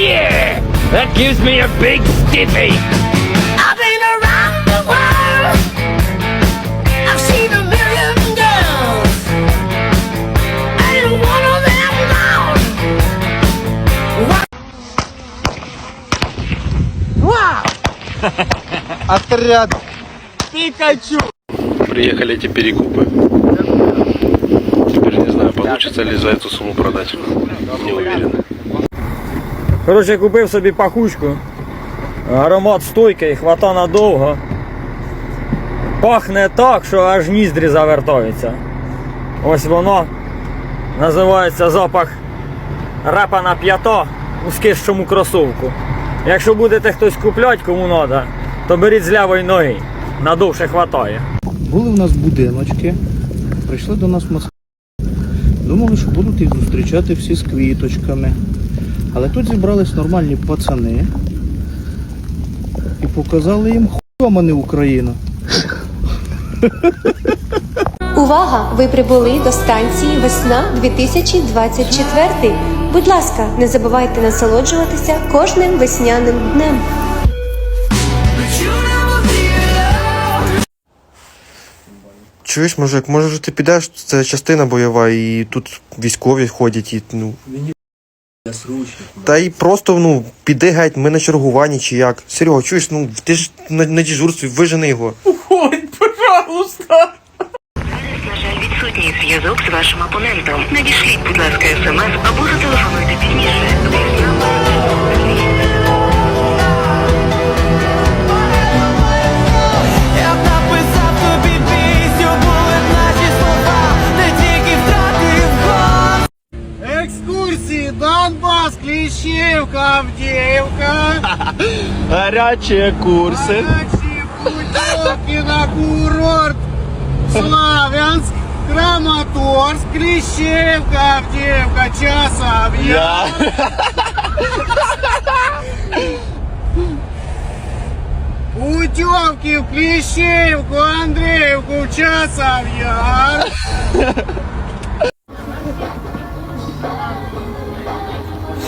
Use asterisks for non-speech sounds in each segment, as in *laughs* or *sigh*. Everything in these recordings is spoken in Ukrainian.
Oh yeah! That gives me a big stiffy. I've been around the world. I've seen a million girls. Ain't one of them gone. Отряд. Приехали эти перекупы. Теперь не знаю, получится ли за эту сумму продать. Не уверен. Коротше, купив собі пахучку. Аромат стойкий, хвата надовго. Пахне так, що аж ніздрі завертаються. Ось воно. Називається запах репа на п'ято у скищому кросовку. Якщо будете хтось купляти, кому треба, то беріть з лявої ноги. Надовше хватає. Були в нас будиночки, прийшли до нас москалі. Думали, що будуть їх зустрічати всі з квіточками. Але тут зібрались нормальні пацани і показали їм хуйом, а не Україну. Увага! Ви прибули до станції Весна 2024. Будь ласка, не забувайте насолоджуватися кожним весняним днем. Чуєш, мужик, може ти підеш, це частина бойова, і тут військові ходять, і ну. Та й просто, ну, піди геть, ми на чергуванні чи як. Серега, чуєш, ну ти ж на, на дежурстві, вижени його. На жаль, відсутній зв'язок з вашим опонентом. Надішліть, будь ласка, смс або зателефонуйте пізніше. Донбас, Кліщівка, Авдіївка. *laughs* Гарячі курси. Наші путівки на курорт. Славянськ, Краматорськ, Кліщівка, Авдіївка, Часов Яр. Путівки в Кліщівку, Андріївку, в *laughs*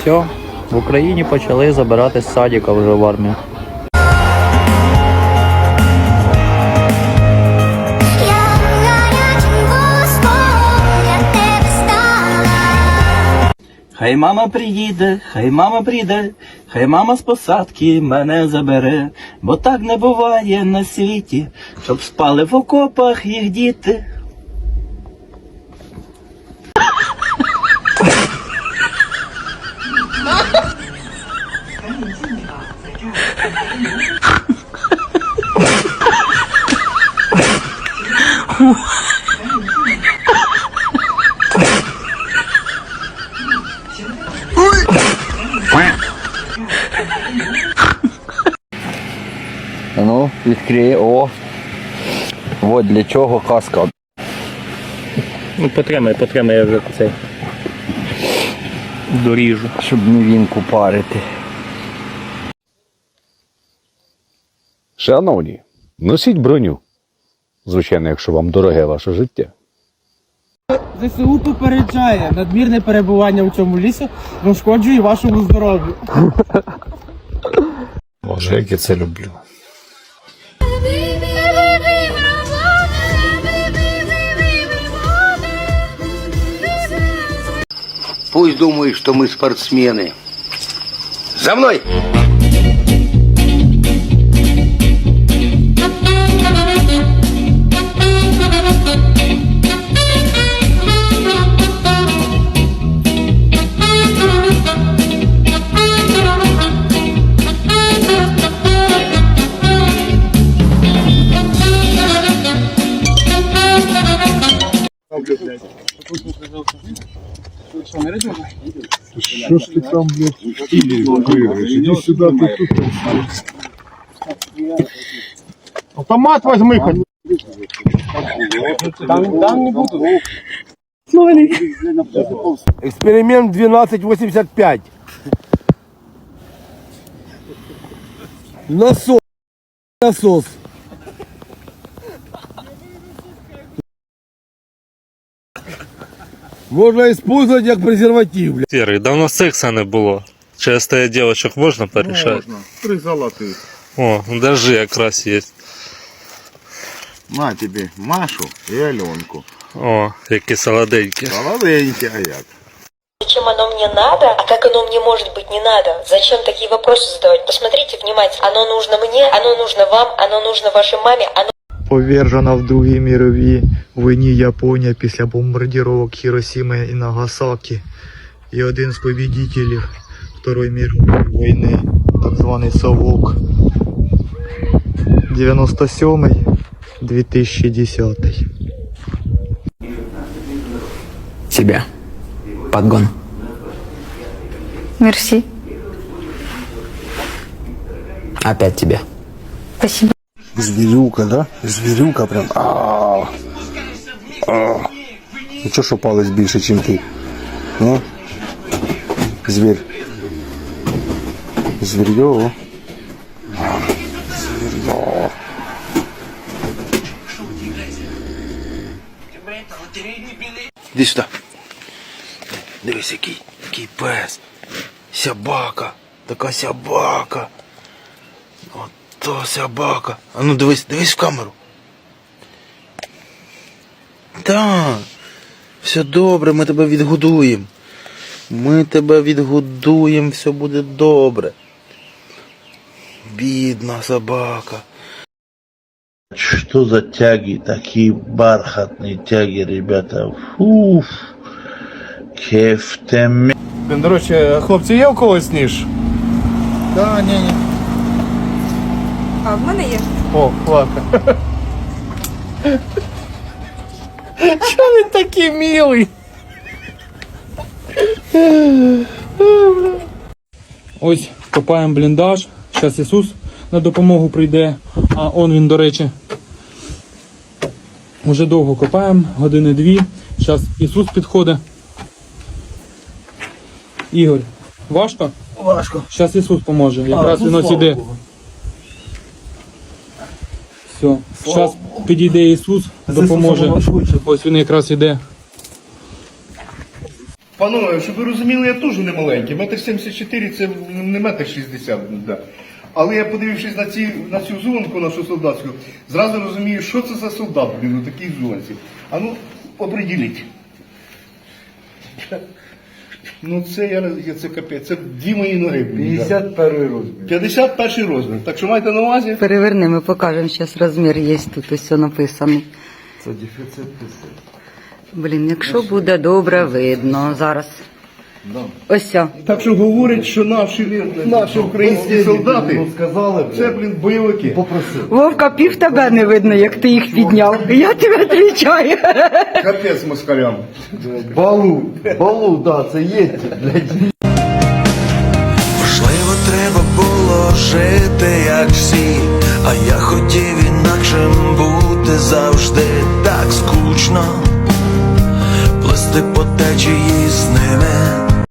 Все, в Україні почали забирати з садика вже в армію. Хай мама приїде, хай мама прийде, хай мама з посадки мене забере, бо так не буває на світі, щоб спали в окопах їх діти. Ну, відкриє, о. От для чого каска. Ну, потримай, потримай я вже цей. Доріжу. Щоб мівінку парити. Шановні, носіть броню. Звичайно, якщо вам дороге ваше життя. ЗСУ попереджає, надмірне перебування у цьому лісі нашкоджує вашому здоров'ю. Боже, як я це люблю. Пусть думают, что мы спортсмены. За мной! Що ж ти там, блядь, виграєш? Іди сюди, ти тут. Автомат возьми, хоть. Експеримент 1285. Насос. Насос. Можна использовать як презерватив, бля. Серый, давно секса не було. Часто девочек можно порешать? Можна. Три золотих. О, даже якраз есть. На тобі Машу і Альонку. О, які солоденькі. Солоденькі, а як? Зачем оно мне надо? А как оно мне может быть не надо? Зачем такие вопросы задавать? Посмотрите внимательно. Оно нужно мне, оно нужно вам, оно нужно вашей маме, оно Повержена в Другій міровій війні Японія після бомбардировок Хіросіми і Нагасакі. І один з побідітелів Второї мірової війни, так званий Совок. 97-й, 2010 Тебе. Подгон. Мерсі. Опять тебе. Спасибо. Звірюка, да? Звірюка прям. А. А. Ну чого що палець більше, ніж ти? Ну? Звір. Звірьо. Звірьо. Іди сюди. Дивись, який, який пес. Сябака. Така сябака. Ото сябака. А ну дивись, дивись в камеру. Так. Все добре, ми тебе відгодуємо. Ми тебе відгодуємо, все буде добре. Бідна собака. Что за тяги, такие бархатные тяги, ребята. Фуф. Кефтем. До речі, хлопці, є у когось ніж? Да, ні, ні. А в мене є. О, ладно. Чого він такий милий? Ось копаємо бліндаж. Зараз Ісус на допомогу прийде. А он він, до речі. Уже довго копаємо, години дві. Зараз Ісус підходить. Ігор, важко? Важко. Зараз Ісус поможе. Якраз він ось іде. Все. Зараз підійде Ісус, допоможе. Ось він якраз іде. Панове, щоб ви розуміли, я теж не маленький. Метр 74 це не метр 60. Да. Але я подивившись на, ці, на цю зонку нашу солдатську, зразу розумію, що це за солдат, блін, у такій зонці. А ну, оприділіть. Ну це я це капець, це дві мої ноги. блін, да. 51 розмір. 51 розмір. Так що майте на увазі. Переверни, ми покажемо, зараз розмір є тут ось написано. Це дефіцит Блін, якщо буде добре видно зараз. Ось. о. Так що говорять, що наші, наші українські солдати, сказали, це, блін, бойовики. попросив. Вовка, пів тебе не видно, як ти їх підняв. Я тебе відвічаю. Капець москалям. Балу, балу, да, це є. Можливо, треба було жити, як всі, а я хотів інакшим бути завжди так скучно, плисти по течії з ними,